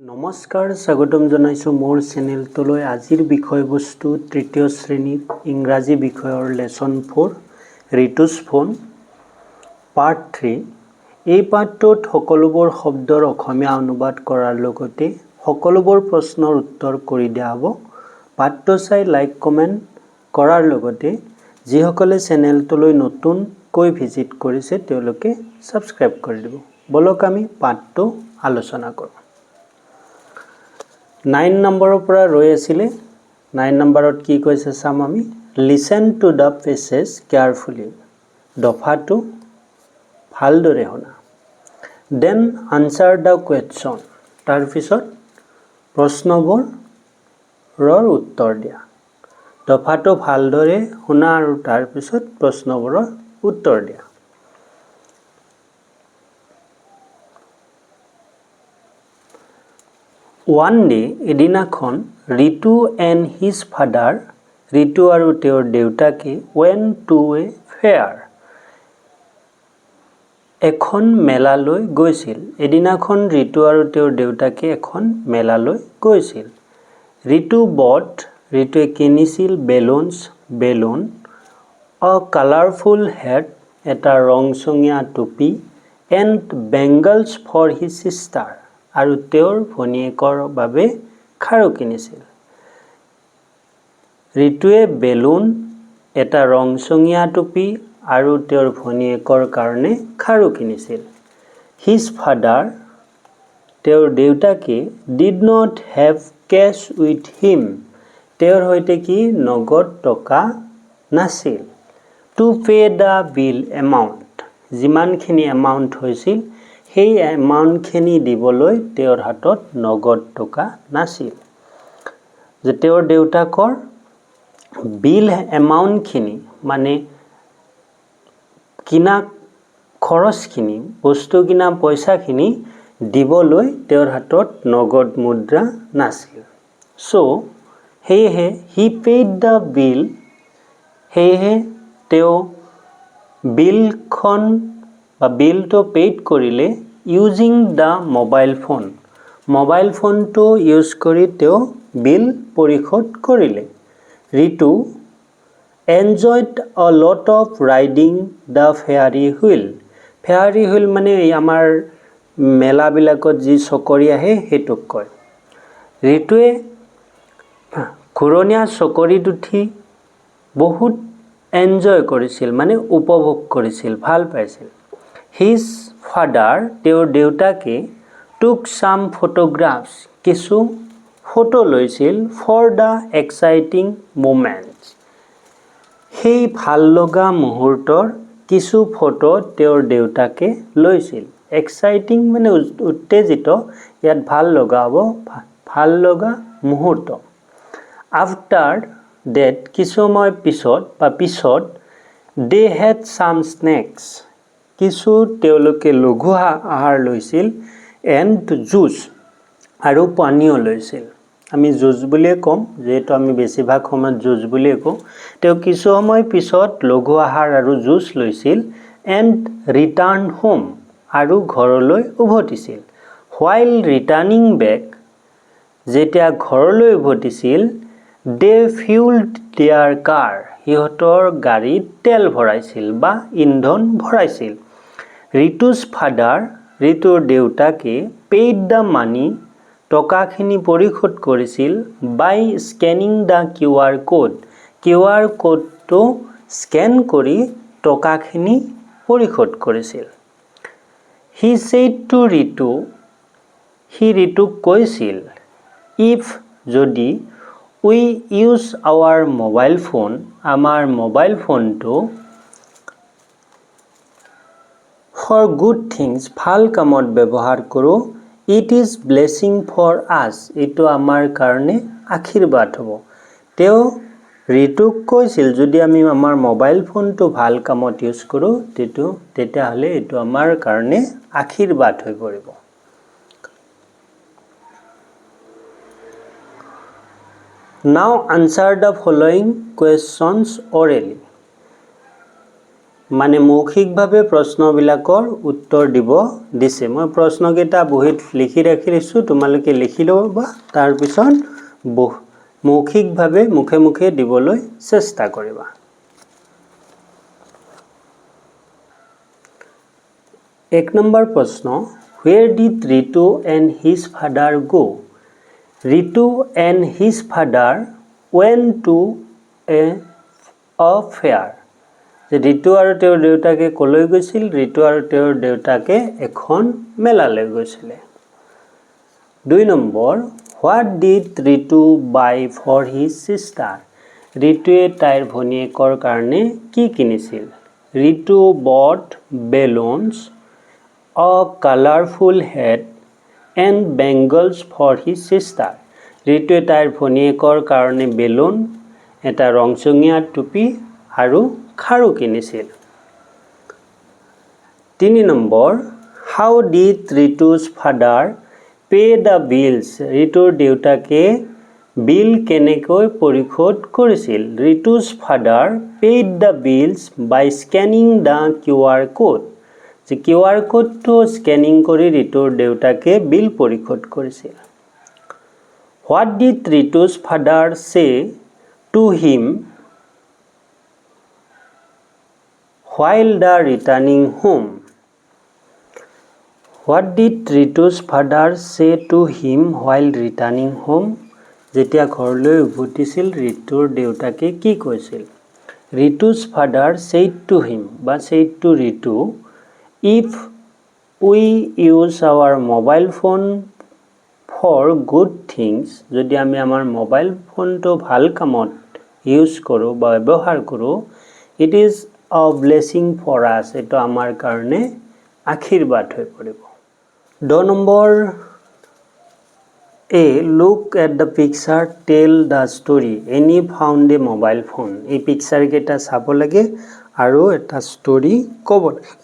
নমস্কাৰ স্বাগতম জনাইছোঁ মোৰ চেনেলটোলৈ আজিৰ বিষয়বস্তু তৃতীয় শ্ৰেণীৰ ইংৰাজী বিষয়ৰ lesson four Ritu's phone part three. এই পাঠটোত সকলোবোৰ শব্দৰ অসমীয়া অনুবাদ কৰাৰ লগতে সকলোবোৰ প্ৰশ্নৰ উত্তৰ কৰি দিয়া হ'ব। পাঠটো চাই লাইক কমেণ্ট কৰাৰ লগতে যিসকলে চেনেলটোলৈ নতুনকৈ ভিজিট কৰিছে তেওঁলোকে ছাবস্ক্ৰাইব কৰি দিব। ব'লক আমি পাঠটো আলোচনা কৰোঁ। নাইন নম্বৰৰ পৰা ৰৈ আছিলে। নাইন নম্বৰত কি কৈছে চাম আমি? Listen to the passage carefully দফাটো ভালদৰে শুনা। দেন আনচাৰ দ্য কুৱেশ্যন তাৰপিছত প্ৰশ্নবোৰৰ উত্তৰ দিয়া। দফাটো ভালদৰে শুনা আৰু তাৰপিছত প্ৰশ্নবোৰৰ উত্তৰ দিয়া। ওৱান ডে এদিনাখন Ritu and his father Ritu আৰু তেওঁৰ দেউতাকে ৱেন টু এ ফেয়াৰ এখন মেলালৈ গৈছিল। এদিনাখন ৰিতু আৰু তেওঁৰ দেউতাকে এখন মেলালৈ গৈছিল। ৰিতু বট ৰিতুৱে কিনিছিল balloons balloon a colourful hat এটা ৰংচঙীয়া টুপি and bangles for his sister আৰু তেওঁৰ ভনীয়েকৰ বাবে খাৰু কিনিছিল। ৰিতুৱে বেলুন, এটা ৰংচঙীয়া টুপি আৰু তেওঁৰ ভনীয়েকৰ কাৰণে খাৰু কিনিছিল। হিজ ফাদাৰ তেওঁৰ দেউতাকে did not have cash with him তেওঁৰ সৈতে কি নগদ টকা নাছিল? To pay the bill amount যিমানখিনি এমাউণ্ট হৈছিল সেই এমাউণ্টখিনি দিবলৈ তেওঁৰ হাতত নগদ টকা নাছিল। যে তেওঁৰ দেউতাকৰ বিল এমাউণ্টখিনি মানে কিনা খৰচখিনি বস্তু কিনা পইচাখিনি দিবলৈ তেওঁৰ হাতত নগদ মুদ্ৰা নাছিল। চ' সেয়েহে হি পেইড দ্য বিল সেয়েহে তেওঁ বিলখন বা বিলটো পেইড কৰিলে using the mobile phone mobile ফোনটো ইউজ কৰি তেওঁ বিল পৰিশোধ কৰিলে Ritu enjoyed a lot of riding the ferris wheel ferris wheel মানে এই আমাৰ মেলাবিলাকত যি চকৰি আহে, সেইটোক কয়। ৰিতুৱে ঘূৰণীয়া চকৰিত উঠি বহুত এনজয় কৰিছিল মানে উপভোগ কৰিছিল, ভালো পাইছিল। হিজ ফাদাৰ তেওঁৰ দেউতাকে টুক চাম ফটোগ্ৰাফছ কিছু ফটো লৈছিল ফৰ দ্য এক্সাইটিং মুমেণ্টছ সেই ভাল লগা মুহূৰ্তৰ কিছু ফটো তেওঁৰ দেউতাকে লৈছিল। এক্সাইটিং মানে উত- উত্তেজিত ইয়াত ভাল লগা হ'ব ভাল লগা মুহূৰ্ত। আফটাৰ ডেট কিছু সময় পিছত বা পিছত দে হেড চাম স্নেক্স কিছু তেওঁলোকে লঘু আহাৰ লৈছিল, এণ্ড জুচ আৰু পানীয় লৈছিল। আমি জুচ বুলিয়ে ক'ম, যিহেতু আমি বেছিভাগ সময়ত জুচ বুলিয়ে কওঁ। তেওঁ কিছু সময় পিছত লঘু আহাৰ আৰু জুচ লৈছিল, এণ্ড ৰিটাৰ্ণ হোম আৰু ঘৰলৈ উভতিছিল। হোৱাইল ৰিটাৰ্ণিং বেক যেতিয়া ঘৰলৈ উভতিছিল, দে ফিউল্ড দেয়াৰ কাৰ সিহঁতৰ গাড়ীত তেল ভৰাইছিল বা ইন্ধন ভৰাইছিল। ৰিতুজ ফাদাৰ ৰিতুৰ দেউতাকে পেইড দ্য মানি টকাখিনি পৰিশোধ কৰিছিল by scanning the Q R code. Q R ক'ডটো scan কৰি টকাখিনি পৰিশোধ কৰিছিল। He said to Ritu she ৰিতুক কৈছিল ইফ যদি we use our mobile phone আমাৰ মোবাইল ফোনটো ফৰ গুড থিংছ ভাল কামত ব্যৱহাৰ কৰোঁ it is blessing for us এইটো আমাৰ কাৰণে আশীৰ্বাদ হ'ব। তেওঁ ঋতুক কৈছিল যদি আমি আমাৰ মোবাইল ফোনটো ভাল কামত ইউজ কৰোঁ তেটো তেতিয়াহ'লে এইটো আমাৰ কাৰণে আশীৰ্বাদ হৈ পৰিব। Now answer the following questions orally মানে মৌখিকভাৱে প্ৰশ্নবিলাকৰ উত্তৰ দিব দিছে। মই প্ৰশ্নকেইটা বহীত লিখি ৰাখি দিছোঁ, তোমালোকে লিখি ল'বা। তাৰপিছত বহ, মৌখিকভাৱে মুখে মুখে দিবলৈ চেষ্টা কৰিবা। এক নম্বৰ প্ৰশ্ন where did Ritu and his father go Ritu and his father when to a fair যে ৰিতু আৰু তেওঁৰ দেউতাকে ক'লৈ গৈছিল? ৰিতু আৰু তেওঁৰ দেউতাকে এখন মেলালৈ গৈছিলে। দুই number what did Ritu buy for his sister ৰিতুৱে তাইৰ ভনীয়েকৰ কাৰণে কি কিনিছিল? Ritu bought balloons a colourful hat and bangles for his sister ৰিতুৱে তাইৰ ভনীয়েকৰ কাৰণে বেলুন এটা ৰংচঙীয়া টুপি আৰু খাৰু কিনিছিল। তিনি number how did Ritu's father pay the bills ৰিতুৰ দেউতাকে বিল কেনেকৈ পৰিশোধ কৰিছিল? Ritu's father paid the bills by scanning the Q R code যে কিউ আৰ কোডটো স্কেনিং কৰি ৰিতুৰ দেউতাকে বিল পৰিশোধ কৰিছিল। What did Ritu's father say to him while the returning home. What did Ritu's father say to him while returning home? যেতিয়া ঘৰলৈ উভতিছিল, ঋতুৰ দেউতাকে কি কৈছিল Ritu's father said to him বা said to Ritu if we use our mobile phone for good things যদি আমি আমাৰ মোবাইল ফোনটো ভালো কামত ইউজ কৰোঁ বা ব্যৱহাৰ কৰোঁ it is a blessing for us এইটো আমাৰ কাৰণে আশীৰ্বাদ হৈ পৰিব দ number A look at the picture tell the story Annie found a mobile phone এই পিকচাৰকেইটা চাব লাগে আৰু এটা ষ্টৰি ক'ব লাগে।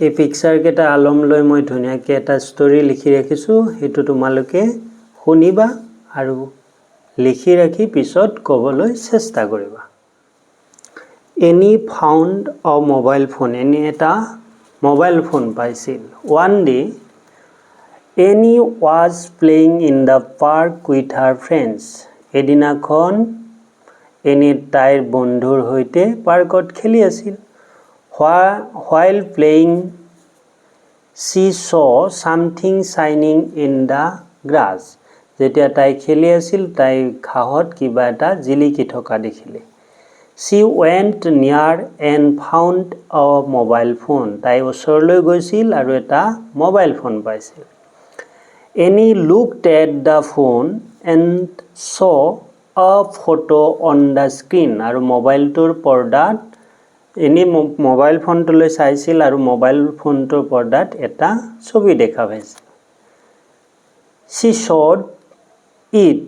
এই পিকচাৰকেইটা আলম লৈ মই ধুনীয়াকৈ এটা ষ্টৰি লিখি ৰাখিছোঁ সেইটো তোমালোকে শুনিবা আৰু লিখি ৰাখি পিছত ক'বলৈ চেষ্টা কৰিবা। Annie found a mobile phone Annie এটা মোবাইল ফোন পাইছিল। One day Annie was playing in the park with her friends এদিনাখন এনি তাইৰ বন্ধুৰ সৈতে পাৰ্কত খেলি আছিল। While playing, she saw something shining in the grass. যেতিয়া তাই খেলি আছিল তাই ঘাঁহত কিবা এটা জিলিকি থকা দেখিলে। She went near and found a mobile phone তাই ওচৰলৈ গৈছিল আৰু এটা মোবাইল ফোন পাইছিল। Annie looked at the phone and saw' a photo on the screen আৰু মোবাইলটোৰ পৰ্দাত এনেই মোবাইল ফোনটোলৈ চাইছিল আৰু মোবাইল ফোনটোৰ পৰ্দাত এটা ছবি দেখা পাইছিল চি শ্বড ইট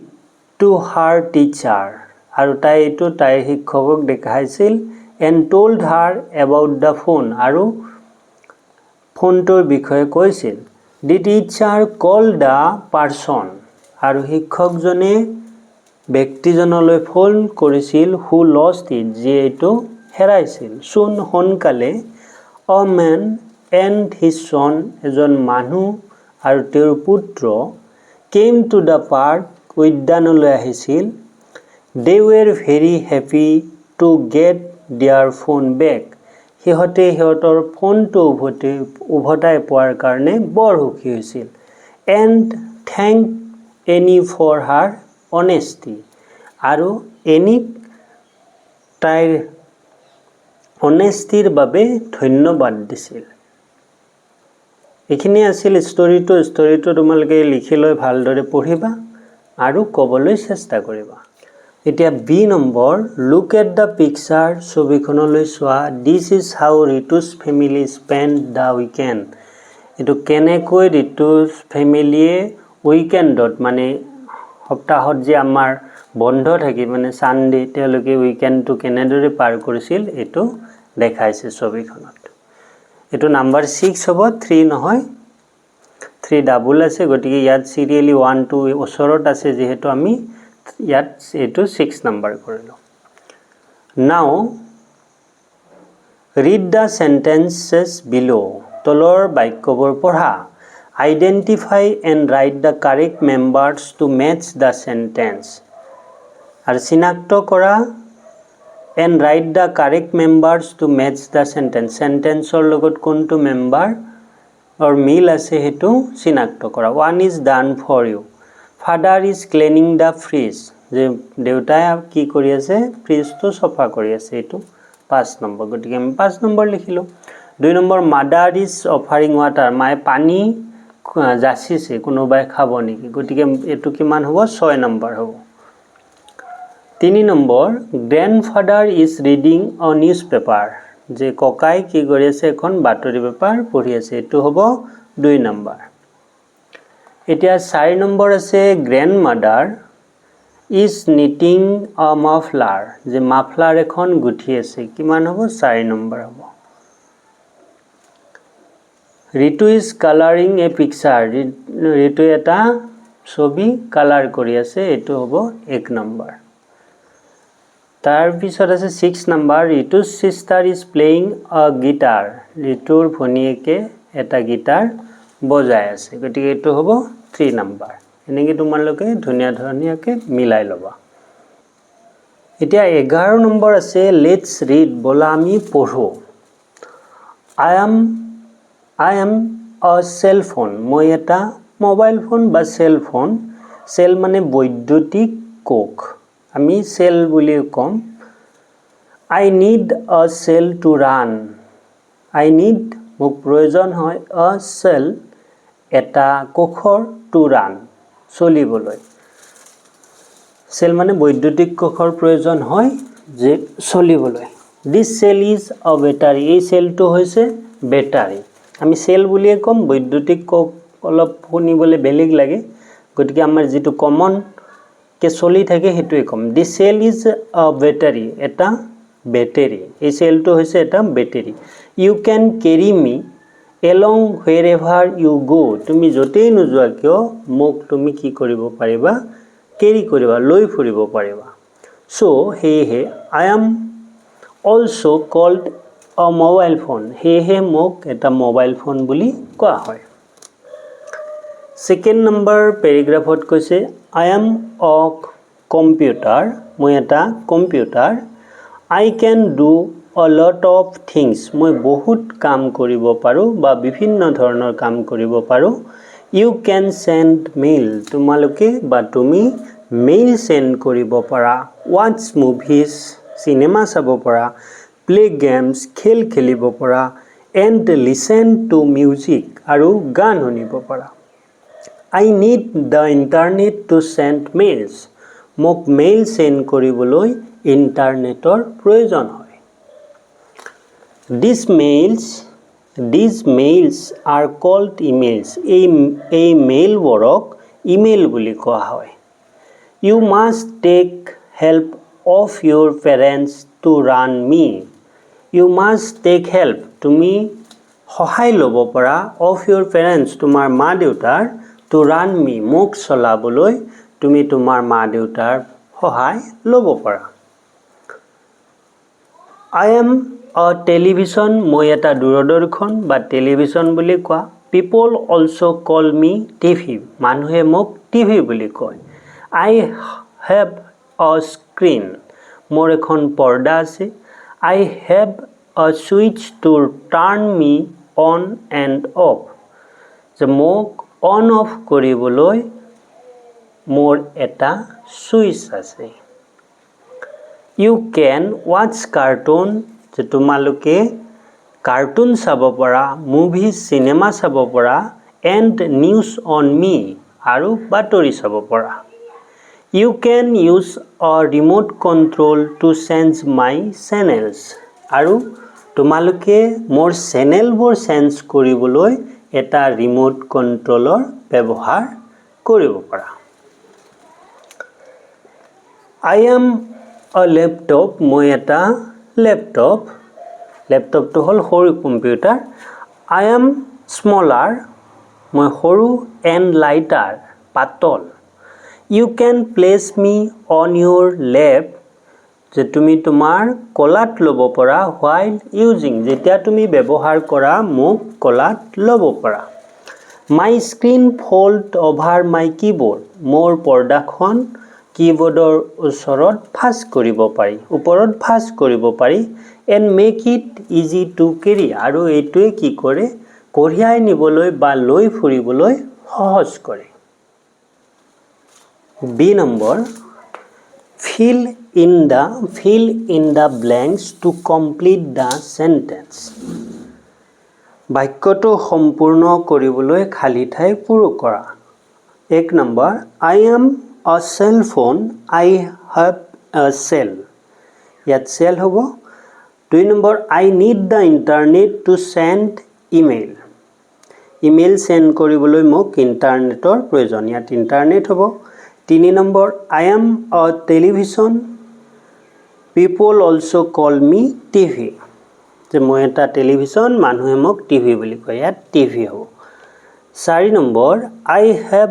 টু হাৰ টিচাৰ আৰু তাই এইটো তাইৰ শিক্ষকক দেখাইছিল and told her about the phone আৰু ফোনটোৰ বিষয়ে কৈছিল। The teacher call the person আৰু শিক্ষকজনে ব্যক্তিজনলৈ ফোন কৰিছিল হু লষ্ট ইট যিয়ে এইটো হেৰাইছিল। চোন সোনকালে অ মেন এণ্ড হিজ চন, এজন মানুহ আৰু তেওঁৰ পুত্ৰ, কেম টু দ্য পাৰ্ক উদ্যানলৈ আহিছিল। They were very happy to get their phone back. সিহঁতে সিহঁতৰ ফোনটো উভতি উভতাই পোৱাৰ কাৰণে বৰ সুখী হৈছিল। And thank Annie for her honesty. আৰু এনিক তাইৰ অনেষ্টিৰ বাবে ধন্যবাদ দিছিল। এইখিনি আছিল ষ্টৰিটো ষ্টৰিটো তোমালোকে লিখি লৈ ভালদৰে পঢ়িবা আৰু ক'বলৈ চেষ্টা কৰিবা। এতিয়া B number look at the picture ছবিখনলৈ চোৱা। This is how Ritu's family spend the weekend এইটো কেনেকৈ ৰিতুজ ফেমিলিয়ে উইকেণ্ডত মানে সপ্তাহত যে আমাৰ বন্ধ থাকি মানে ছানডে তেওঁলোকে উইকেণ্ডটো কেনেদৰে পাৰ কৰিছিল, এইটো দেখাইছে ছবিখনত। এইটো নাম্বাৰ ছিক্স হ'ব থ্ৰী নহয় থ্ৰী ডাবল আছে, গতিকে ইয়াত চিৰিয়েলি ওৱান টু ওচৰত আছে যিহেতু আমি ইয়াত এইটো ছিক্স নাম্বাৰ কৰিলোঁ। Now read the sentences below' তলৰ বাক্যবোৰ পঢ়া। Identify and write the correct numbers to match the sentence আৰু চিনাক্ত কৰা। And write the correct numbers to match the sentence চেণ্টেন্সৰ লগত কোনটো মেম্বাৰ অৰ মিল আছে সেইটো চিনাক্ত কৰা। One is done for you father is cleaning the fridge যে দেউতাই কি কৰি আছে? ফ্ৰিজটো চফা কৰি আছে। এইটো পাঁচ নম্বৰ। গতিকে আমি পাঁচ নম্বৰ লিখিলোঁ। দুই number mother is offering water মায়ে পানী যাচিছে। কোনোবাই খাব নেকি? গতিকে এইটো কিমান হ'ব? ছয় নম্বৰ হ'ব। তিনি number grandfather is reading a newspaper যে ককাই কি কৰি আছে এখন বাতৰি পেপাৰ পঢ়ি আছে এইটো হ'ব দুই নম্বৰ। এতিয়া চাৰি নম্বৰ আছে grandmother is knitting a muffler যে মাফলাৰ এখন গুঠি আছে, কিমান হ'ব? চাৰি নম্বৰ হ'ব। Ritu is colouring a picture ৰিতুৱে এটা ছবি কালাৰ কৰি আছে, এইটো হ'ব এক নম্বৰ। তাৰপিছত আছে six number ৰিতুৰ sister is playing a guitar ৰিতুৰ ভনীয়েকে এটা গীটাৰ বজাই আছে গতিকে এইটো হ'ব থ্ৰী নাম্বাৰ। এনেকৈ তোমালোকে ধুনীয়া ধুনীয়াকৈ মিলাই ল'বা। এতিয়া এঘাৰ নম্বৰ আছে লেটছ ৰিড ব'লা আমি পঢ়োঁ। I am I am a cell phone মই এটা মোবাইল ফোন বা চেল ফোন চেল মানে বৈদ্যুতিক কোষ। আমি চেল বুলি ক'ম। আই নিড অ চেল টু ৰান আই নিড মোক প্ৰয়োজন হয় অ চেল এটা কোষৰ টু ৰান চলিবলৈ। চেল মানে বৈদ্যুতিক কোষৰ প্ৰয়োজন হয় যে চলিবলৈ। দিছ চেল ইজ অ বেটাৰী এই চেলটো হৈছে বেটাৰী আমি চেল বুলিয়ে ক'ম, বৈদ্যুতিক কোষ অলপ শুনিবলৈ বেলেগ লাগে। গতিকে আমাৰ যিটো কমনকৈ চলি থাকে সেইটোৱে ক'ম। The cell is a battery, এটা বেটেৰী। এই চেলটো হৈছে এটা battery. You can carry me, along wherever you go' তুমি য'তেই নোযোৱা কিয়, মোক তুমি কি কৰিব পাৰিবা, কেৰি কৰিবা, লৈ ফুৰিব পাৰিবা। চ' সেয়েহে, I am also' called a mobile phone. সেয়েহে মোক এটা মোবাইল ফোন বুলি কোৱা হয়। ছেকেণ্ড নম্বৰ পেৰেগ্ৰাফত কৈছে আই এম অ কম্পিউটাৰ মই এটা computer I can do a of things মই বহুত কাম কৰিব পাৰোঁ বা বিভিন্ন ধৰণৰ কাম কৰিব পাৰোঁ। ইউ কেন চেণ্ড মেইল তোমালোকে বা তুমি মেইল চেণ্ড কৰিব পাৰা। ৱাটছ মুভিজ চিনেমা চাব পাৰা। প্লে গেমছ খেল খেলিব পাৰা। এণ্ড লিচেন টু মিউজিক আৰু গান শুনিব পাৰা। I need the internet to send mails মোক মেইল চেণ্ড কৰিবলৈ ইণ্টাৰনেটৰ প্ৰয়োজন হয়। দিছ মেইলছ দিছ মেইলছ আৰ কল্ড ইমেইলছ এই এই মেইলবোৰক ইমেইল বুলি কোৱা হয়। You must take help of your parents to run me you must take help তুমি সহায় ল'ব পৰা অফ ইউৰ পেৰেণ্টছ তোমাৰ মা দেউতাৰ ৰান মি মোক চলাবলৈ তুমি তোমাৰ মা দেউতাৰ সহায় ল'ব পাৰা। আই এম অ টেলিভিশ্যন মই এটা দূৰদৰ্শন বা টেলিভিশ্যন বুলি কোৱা। People also' call me TV মানুহে মোক টিভি বুলি কয়। আই হেভ অ স্ক্ৰীণ মোৰ এখন পৰ্দা আছে। I have a switch to turn me on and off যে মোক অন অফ কৰিবলৈ মোৰ এটা ছুইচ আছে। ইউ কেন ৱাটছ কাৰ্টুন যে তোমালোকে কাৰ্টুন চাব পৰা মুভি চিনেমা চাব পৰা এণ্ড নিউজ অন মি আৰু বাতৰি চাব পৰা। You can use a remote control to change my channels আৰু তোমালোকে মোৰ চেনেলবোৰ চেঞ্জ কৰিবলৈ এটা ৰিম'ট কণ্ট্ৰলৰ ব্যৱহাৰ কৰিব পাৰা। আই এম অ লেপটপ মই এটা লেপটপ লেপটপটো হ'ল সৰু কম্পিউটাৰ আই এম স্মলাৰ মই সৰু এণ্ড লাইটাৰ পাতল। You can place me on your lap যে তুমি তোমাৰ কলাত ল'ব পৰা হোৱাইল ইউজিং যেতিয়া তুমি ব্যৱহাৰ কৰা মোক কলাত ল'ব পৰা। My screen fold over my keyboard মোৰ পৰ্দাখন কীবৰ্ডৰ ওচৰত ভাঁজ কৰিব পাৰি, ওপৰত ভাঁজ কৰিব পাৰি and make it easy to carry আৰু এইটোৱে কি কৰে, কঢ়িয়াই নিবলৈ বা লৈ ফুৰিবলৈ সহজ কৰে। B number fill in the, fill in the blanks to complete the sentence. বাক্যটো সম্পূৰ্ণ কৰিবলৈ খালী ঠাই পূৰণ কৰা। এক নম্বৰ আই এম আ চেল ফোন আই হেভ এ চেল ইয়াত চেল হ'ব। দুই number I need the internet to send email email send কৰিবলৈ মোক ইণ্টাৰনেটৰ প্ৰয়োজন। ইয়াত ইণ্টাৰনেট হ'ব। তিনি number I am a television people also' call me TV যে মই এটা টেলিভিশ্যন মানুহে মোক টিভি বুলি কয়। ইয়াত টিভি হ'ব। চাৰি number I have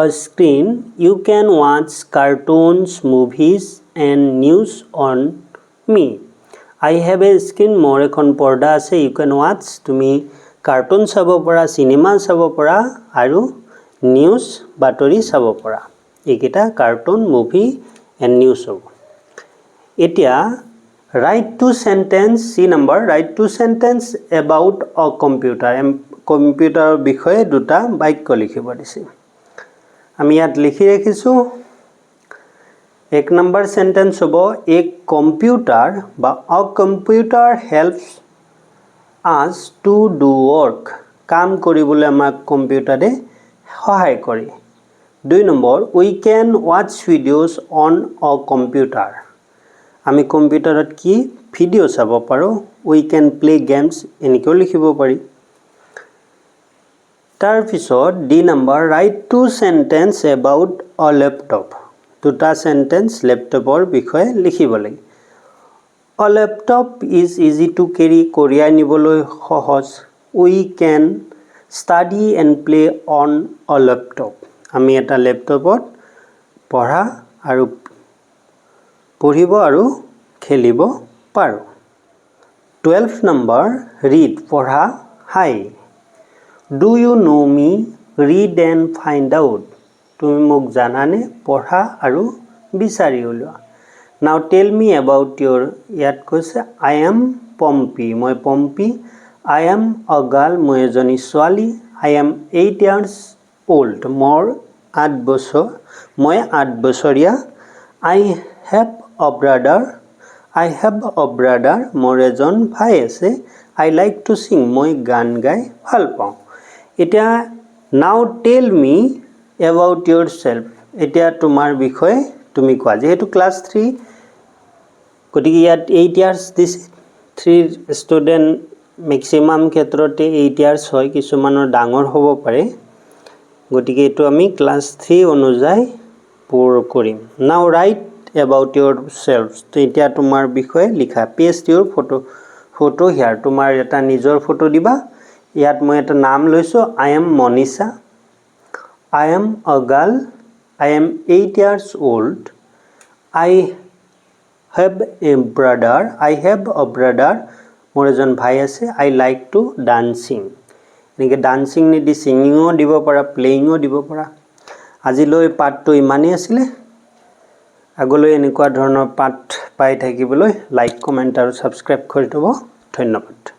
a screen you can watch cartoons movies and news on me I have a screen মোৰ এখন পৰ্দা আছে ইউ কেন ৱাচ তুমি কাৰ্টুন চাব পৰা চিনেমা চাব পৰা আৰু নিউজ বাতৰি চাব পৰা। এইকেইটা কাৰ্টুন মুভি এণ্ড নিউজ হ'ব। এতিয়া write two sentence C number write two sentence about a computer কম্পিউটাৰৰ বিষয়ে দুটা বাক্য লিখিব দিছে। আমি ইয়াত লিখি ৰাখিছোঁ এক নম্বৰ চেণ্টেঞ্চ হ'ব এক কম্পিউটাৰ বা a computer helps us to do work কাম কৰিবলৈ আমাক কম্পিউটাৰে সহায় কৰে। দুই number we can watch videos on a computer আমি কম্পিউটাৰত কি ভিডিঅ' চাব পাৰোঁ উই কেন প্লে' গেমছ এনেকৈও লিখিব পাৰি। তাৰপিছত D number write two sentence about a laptop দুটা চেণ্টেঞ্চ লেপটপৰ বিষয়ে লিখিব লাগে। A laptop is easy to carry কঢ়িয়াই নিবলৈ সহজ। We can study and play on a laptop আমি এটা লেপটপত পঢ়া আৰু পঢ়িব আৰু খেলিব পাৰোঁ। টুৱেলভ নম্বৰ ৰিড পঢ়া hi do you know' me read and find out তুমি মোক জানানে, পঢ়া আৰু বিচাৰি উলিওৱা। Now tell me about your ইয়াত কৈছে আই এম পম্পী মই Pompi I am a girl মই এজনী ছোৱালী I am eight years old মোৰ আঠ বছৰ, মই আঠ বছৰীয়া। I have a brother I have a brother মোৰ এজন ভাই আছে। আই লাইক টু ছিং মই গান গাই ভালো পাওঁ। এতিয়া now tell me about yourself এতিয়া তোমাৰ বিষয়ে তুমি কোৱা, যিহেতু ক্লাছ থ্ৰী গতিকে ইয়াত এইট ইয়াৰ্ছ দিছে। থ্ৰীৰ ষ্টুডেণ্ট মেক্সিমাম ক্ষেত্ৰতে এইট ইয়াৰ্ছ হয়, কিছুমানৰ ডাঙৰ হ'ব পাৰে। গতিকে এইটো আমি ক্লাছ থ্ৰী অনুযায়ী পূৰ কৰিম। Now write about yourself এতিয়া তোমাৰ বিষয়ে লিখা। Paste your photo photo here তোমাৰ এটা নিজৰ ফটো দিবা। ইয়াত মই এটা নাম লৈছোঁ। I am Manisha I am a girl I am eight years old I have a brother I have a brother মোৰ এজন ভাই আছে। আই লাইক টু ডান্সিং এনেকৈ ডান্সিং নিদি ছিঙিঙো দিব পাৰা প্লেয়িঙো দিব পাৰা। আজিলৈ পাঠটো ইমানেই আছিলে। আগলৈ এনেকুৱা ধৰণৰ পাঠ পাই থাকিবলৈ লাইক কমেণ্ট আৰু ছাবস্ক্ৰাইব কৰি থ'ব। ধন্যবাদ।